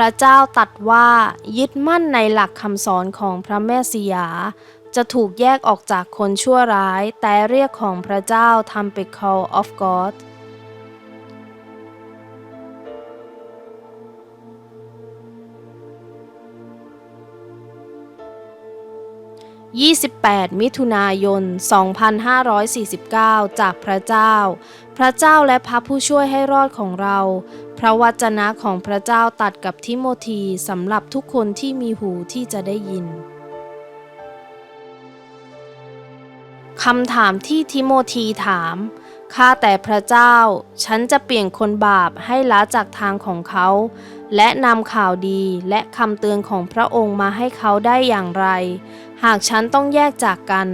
พระเจ้าตัดว่ายึดมั่นในหลักคำสอนของพระแม่สียา จะถูกแยกออกจากคนชั่วร้าย แต่เรียกของพระเจ้าทำเป็น call of God 28 มิถุนายน 2549 จากพระเจ้า พระเจ้าและพระผู้ช่วยให้รอดของเรา พระวจนะของพระเจ้าตัดกับทิโมธีสำหรับทุกคนที่มีหูที่จะได้ยินคำถามที่ทิโมธีถาม ข้าแต่พระเจ้า ฉันจะเปลี่ยนคนบาปให้ละจากทางของเขา และนำข่าวดีและคำเตือนของพระองค์มาให้เขาได้อย่างไร หากฉันต้องแยกจากกัน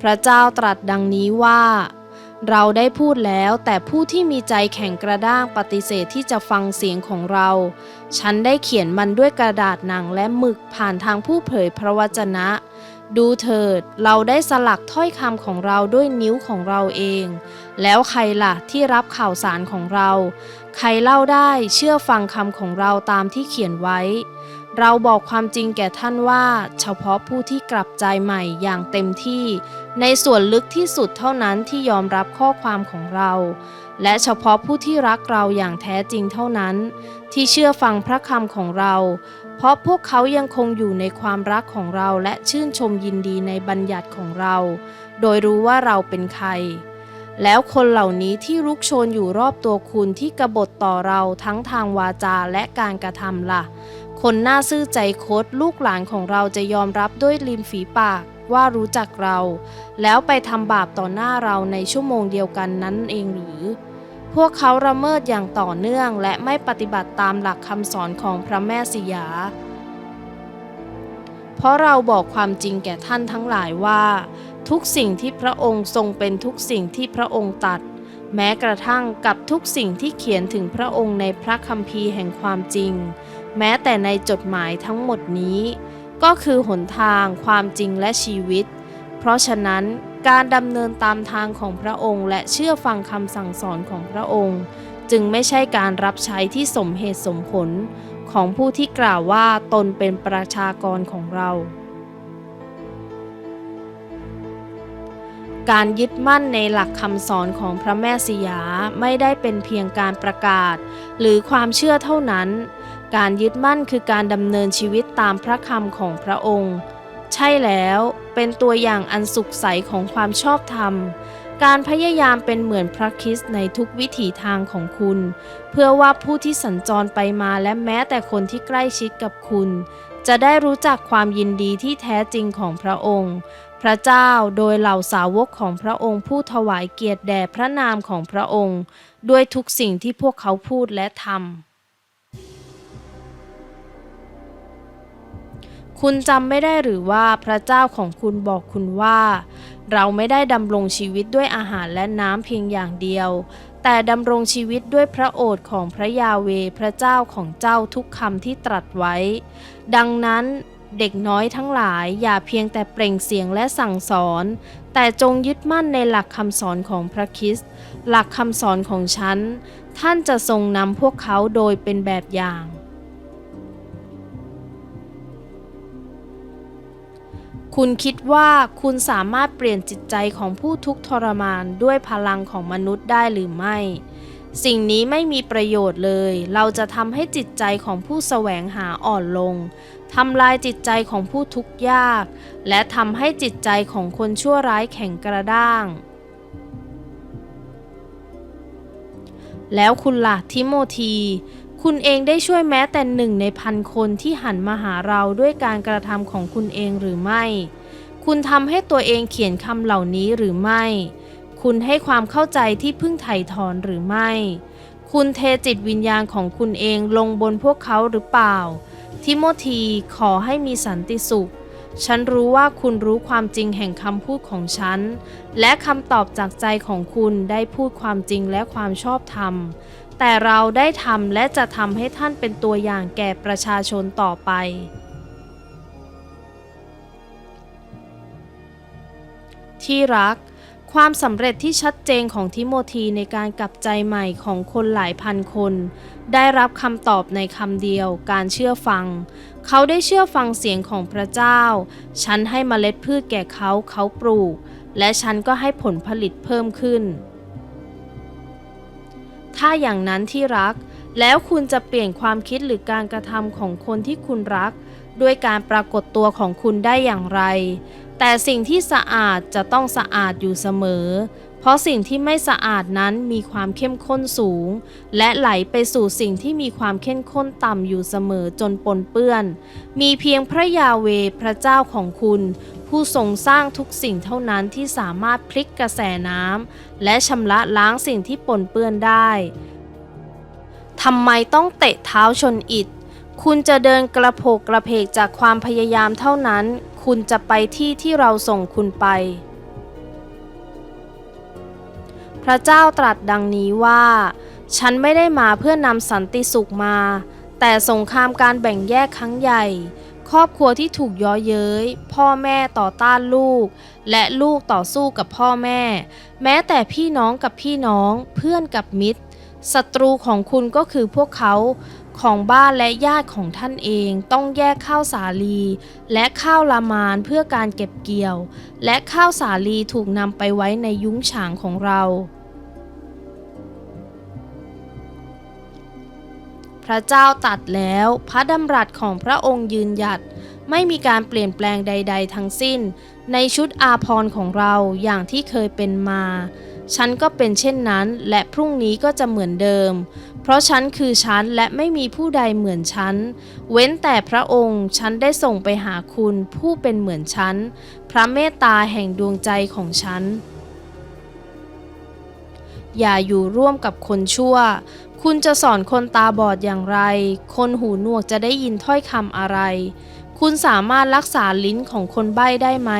พระเจ้าตรัสดังนี้ว่า เราได้พูดแล้วแต่ผู้ที่มีใจแข็งกระด้างปฏิเสธที่จะฟังเสียงของเรา ฉันได้เขียนมันด้วยกระดาษหนังและหมึกผ่านทางผู้เผยพระวจนะ ดูเถิด เราได้สลักถ้อยคำของเราด้วยนิ้วของเราเอง แล้วใครล่ะที่รับข่าวสารของเรา ใครเล่าได้เชื่อฟังคำของเราตามที่เขียนไว้ เราบอกความจริงแก่ท่านว่า เฉพาะผู้ที่กลับใจใหม่อย่างเต็มที่ ในส่วนลึกที่สุดเท่านั้นที่ยอมรับข้อความของเรา และเฉพาะผู้ที่รักเราอย่างแท้จริงเท่านั้น ที่เชื่อฟังพระคำของเรา เพราะพวกเขายังคงอยู่ในความรักของเราและชื่นชมยินดีในบัญญัติของเรา โดยรู้ว่าเราเป็นใคร แล้วคนเหล่านี้ที่รุกโชนอยู่รอบตัวคุณที่กบฏต่อเราทั้งทางวาจาและการกระทำล่ะ คนหน้าซื่อใจคดลูกหลานของเราจะยอมรับด้วยริมฝีปากว่ารู้จักเรา แล้วไปทำบาปต่อหน้าเราในชั่วโมงเดียวกันนั้นเองหรือ พวกเขาละเมิดอย่างต่อเนื่อง และไม่ปฏิบัติตามหลักคำสอนของพระแม่สิยา เพราะเราบอกความจริงแก่ท่านทั้งหลายว่า ทุกสิ่งที่พระองค์ทรงเป็นทุกสิ่งที่พระองค์ตัด แม้กระทั่งกับทุกสิ่งที่เขียนถึงพระองค์ในพระคัมภีร์แห่งความจริง แม้แต่ในจดหมายทั้งหมดนี้ ก็คือหนทางความจริงและชีวิต เพราะฉะนั้น การดำเนินตามทางของพระองค์ และเชื่อฟังคำสั่งสอนของพระองค์ จึงไม่ใช่การรับใช้ที่สมเหตุสมผลของผู้ที่กล่าวว่าตนเป็นประชากรของเรา การยึดมั่นในหลักคำสอนของพระแม่สิยาไม่ได้เป็นเพียงการประกาศ หรือความเชื่อเท่านั้น การยึดมั่นคือการดำเนินชีวิตตามพระคำของพระองค์ ใช่แล้วเป็นตัวอย่างอันสุขใสของความชอบธรรม การพยายามเป็นเหมือนพระคริสต์ในทุกวิถีทางของคุณ เพื่อว่าผู้ที่สัญจรไปมาและแม้แต่คนที่ใกล้ชิดกับคุณ จะได้รู้จักความยินดีที่แท้จริงของพระองค์ พระเจ้าโดยเหล่าสาวกของพระองค์ผู้ถวายเกียรติแด่พระนามของพระองค์ ด้วยทุกสิ่งที่พวกเขาพูดและทำ คุณจำไม่ได้หรือว่าพระเจ้าของคุณบอกคุณว่า เราไม่ได้ดำรงชีวิตด้วยอาหารและน้ำเพียงอย่างเดียว แต่ดำรงชีวิตด้วยพระโอษฐ์ของพระยาเวพระเจ้าของเจ้าทุกคำที่ตรัสไว้ ดังนั้นเด็กน้อยทั้งหลายอย่าเพียงแต่เปล่งเสียงและสั่งสอน แต่จงยึดมั่นในหลักคำสอนของพระคริสต์หลักคำสอนของฉัน ท่านจะทรงนำพวกเขาโดยเป็นแบบอย่าง คุณคิดว่าคุณสามารถเปลี่ยนจิตใจของผู้ทุกข์ทรมานด้วยพลังของมนุษย์ได้หรือไม่ สิ่งนี้ไม่มีประโยชน์เลย เราจะทำให้จิตใจของผู้แสวงหาอ่อนลงทำลายจิตใจของผู้ทุกข์ยาก และทำให้จิตใจของคนชั่วร้ายแข็งกระด้าง แล้วคุณล่ะทิโมธีคุณเองได้ช่วยแม้แต่หนึ่งในพันคนที่หันมาหาเราด้วยการกระทำของคุณเองหรือไม่ คุณทำให้ตัวเองเขียนคำเหล่านี้หรือไม่ คุณให้ความเข้าใจที่เพึ่งไถ่ถอนหรือไม่ คุณเทจิตวิญญาณของคุณเองลงบนพวกเขาหรือเปล่า ทิโมธีขอให้มีสันติสุข ฉันรู้ว่าคุณรู้ความจริงแห่งคำพูดของฉัน และคำตอบจากใจของคุณได้พูดความจริงและความชอบธรรม แต่เราได้ทำและจะทำให้ท่านเป็นตัวอย่างแก่ประชาชนต่อไป ที่รัก ความสำเร็จที่ชัดเจนของทิโมธีในการกลับใจใหม่ของคนหลายพันคน ได้รับคำตอบในคำเดียว การเชื่อฟัง เขาได้เชื่อฟังเสียงของพระเจ้า ฉันให้เมล็ดพืชแก่เขาเขาปลูก และฉันก็ให้ผลผลิตเพิ่มขึ้น ถ้าอย่างนั้นที่รัก แล้วคุณจะเปลี่ยนความคิดหรือการกระทำของคนที่คุณรักด้วยการปรากฏตัวของคุณได้อย่างไร แต่สิ่งที่สะอาดจะต้องสะอาดอยู่เสมอ เพราะสิ่งที่ไม่สะอาดนั้นมีความเข้มข้นสูง และไหลไปสู่สิ่งที่มีความเข้มข้นต่ำอยู่เสมอจนปนเปื้อน มีเพียงพระยาเวพระเจ้าของคุณ ผู้ทรงสร้างทุกสิ่งเท่านั้นที่สามารถพลิกกระแสน้ำและชำระล้างสิ่งที่ปนเปื้อนได้ทำไมต้องเตะเท้าชนอิฐคุณจะเดินกระโผกกระเพกจากความพยายามเท่านั้นคุณจะไปที่ที่เราส่งคุณไป พระเจ้าตรัสดังนี้ว่า ฉันไม่ได้มาเพื่อนำสันติสุขมา แต่สงครามการแบ่งแยกครั้งใหญ่ ครอบครัวที่ถูกย้อเย้ย พ่อแม่ต่อต้านลูก และลูกต่อสู้กับพ่อแม่ แม้แต่พี่น้องกับพี่น้อง เพื่อนกับมิตรศัตรูของคุณก็คือพวกเขา ของบ้านและญาติของท่านเองต้องแยกข้าวสาลี และข้าวลามานเพื่อการเก็บเกี่ยว และข้าวสาลีถูกนำไปไว้ในยุ้งฉางของเรา พระเจ้าตัดแล้วพระดำรัสของพระองค์ยืนหยัด ไม่มีการเปลี่ยนแปลงใด ๆ ทั้งสิ้น ในชุดอาภรณ์ของเราอย่างที่เคยเป็นมา ฉันก็เป็นเช่นนั้น และพรุ่งนี้ก็จะเหมือนเดิม เพราะฉันคือฉันและไม่มีผู้ใดเหมือนฉัน เว้นแต่พระองค์ ฉันได้ส่งไปหาคุณผู้เป็นเหมือนฉัน พระเมตตาแห่งดวงใจของฉัน อย่าอยู่ร่วมกับคนชั่ว คุณจะสอนคนตาบอดอย่างไร คนหูหนวกจะได้ยินถ้อยคำอะไร คุณสามารถรักษาลิ้นของคนใบ้ได้ไหม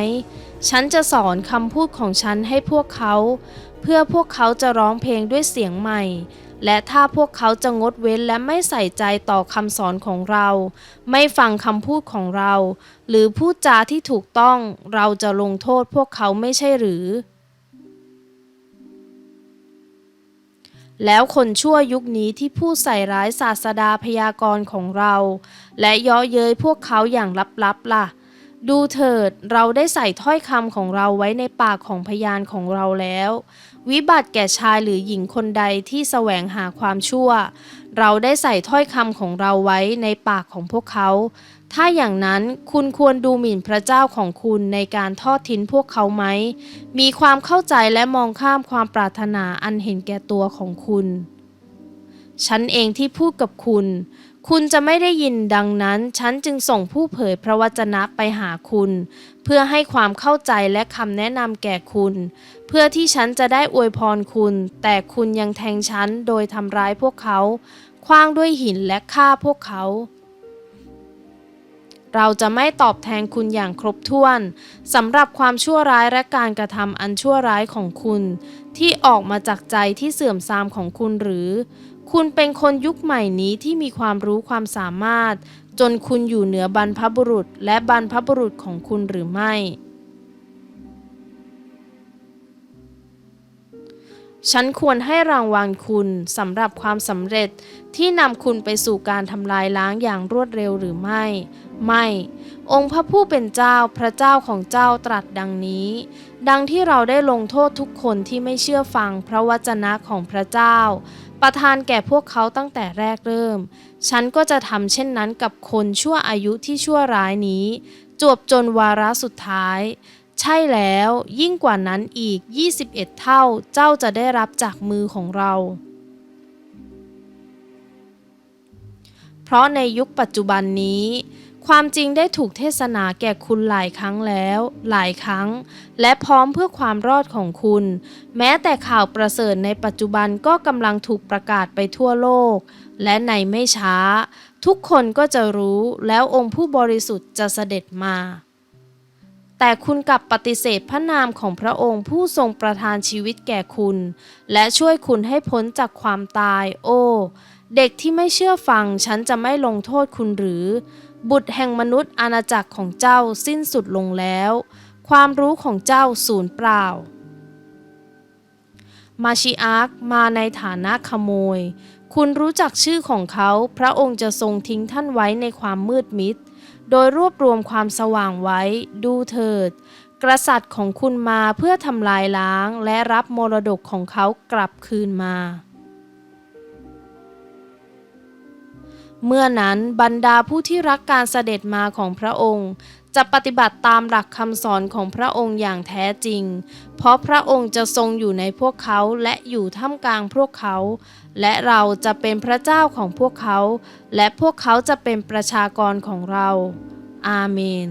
ฉันจะสอนคำพูดของฉันให้พวกเขา เพื่อพวกเขาจะร้องเพลงด้วยเสียงใหม่ และถ้าพวกเขาจะงดเว้นและไม่ใส่ใจต่อคำสอนของเรา ไม่ฟังคำพูดของเรา หรือพูดจาที่ถูกต้องเราจะลงโทษพวกเขาไม่ใช่หรือ แล้วคนชั่วยุคนี้ที่พูดใส่ร้ายศาสดาพยากรณ์ของเรา และเย่อเย้ยพวกเขาอย่างลับๆล่ะ ดูเถิดเราได้ใส่ถ้อยคำของเราไว้ในปากของพยานของเราแล้ว วิบัติแก่ชายหรือหญิงคนใดที่แสวงหาความชั่ว เราได้ใส่ถ้อยคำของเราไว้ในปากของพวกเขา ถ้าอย่างนั้นคุณควรดูหมิ่นพระเจ้าของคุณในการทอดทิ้งพวกเขาไหม มีความเข้าใจและมองข้ามความปรารถนาอันเห็นแก่ตัวของคุณ ฉันเองที่พูดกับคุณ คุณจะไม่ได้ยินดังนั้น ฉันจึงส่งผู้เผยพระวจนะไปหาคุณ เพื่อให้ความเข้าใจและคำแนะนำแก่คุณ เพื่อที่ฉันจะได้อวยพรคุณ แต่คุณยังแทงฉันโดยทำร้ายพวกเขาคว้างด้วยหินและฆ่าพวกเขา เราจะไม่ตอบแทนคุณอย่างครบถ้วนสำหรับความชั่วร้ายและการกระทำอันชั่วร้ายของคุณ ที่ออกมาจากใจที่เสื่อมทรามของคุณหรือ คุณเป็นคนยุคใหม่นี้ที่มีความรู้ความสามารถ จนคุณอยู่เหนือบรรพบุรุษและบรรพบุรุษของคุณหรือไม่ ฉันควรให้รางวัลคุณสำหรับความสำเร็จที่นำคุณไปสู่การทำลายล้างอย่างรวดเร็วหรือไม่ ไม่ องค์พระผู้เป็นเจ้าพระเจ้าของเจ้าตรัสดังนี้ ดังที่เราได้ลงโทษทุกคนที่ไม่เชื่อฟังพระวจนะของพระเจ้า ประทานแก่พวกเขาตั้งแต่แรกเริ่ม ฉันก็จะทำเช่นนั้นกับคนชั่วอายุที่ชั่วร้ายนี้ จวบจนวาระสุดท้าย ใช่แล้วยิ่งกว่านั้นอีก 21 เท่าเจ้าจะได้รับจากมือของเรา เพราะในยุคปัจจุบันนี้ ความจริงได้ถูกเทศนาแก่คุณหลายครั้งแล้ว หลายครั้ง และพร้อมเพื่อความรอดของคุณ แม้แต่ข่าวประเสริฐในปัจจุบันก็กำลังถูกประกาศไปทั่วโลก และในไม่ช้า ทุกคนก็จะรู้แล้วองค์ผู้บริสุทธิ์จะเสด็จมา แต่คุณกลับปฏิเสธพระนามของพระองค์ผู้ทรงประทานชีวิตแก่คุณ และช่วยคุณให้พ้นจากความตาย โอ้ เด็กที่ไม่เชื่อฟังฉันจะไม่ลงโทษคุณหรือ บุตรแห่งมนุษย์อาณาจักรของเจ้าสิ้นสุดลงแล้ว ความรู้ของเจ้าสูญเปล่า มาชิอาร์คมาในฐานะขโมย คุณรู้จักชื่อของเขา พระองค์จะทรงทิ้งท่านไว้ในความมืดมิด โดยรวบรวมความสว่างไว้ดูเถิด กษัตริย์ของคุณมาเพื่อทำลายล้างและรับมรดกของเขากลับคืนมา เมื่อนั้นบรรดาผู้ที่รักการเสด็จมาของพระองค์ จะปฏิบัติตามหลักคำสอนของพระองค์อย่างแท้จริง เพราะพระองค์จะทรงอยู่ในพวกเขาและอยู่ท่ามกลางพวกเขา และเราจะเป็นพระเจ้าของพวกเขา และพวกเขาจะเป็นประชากรของเรา อาเมน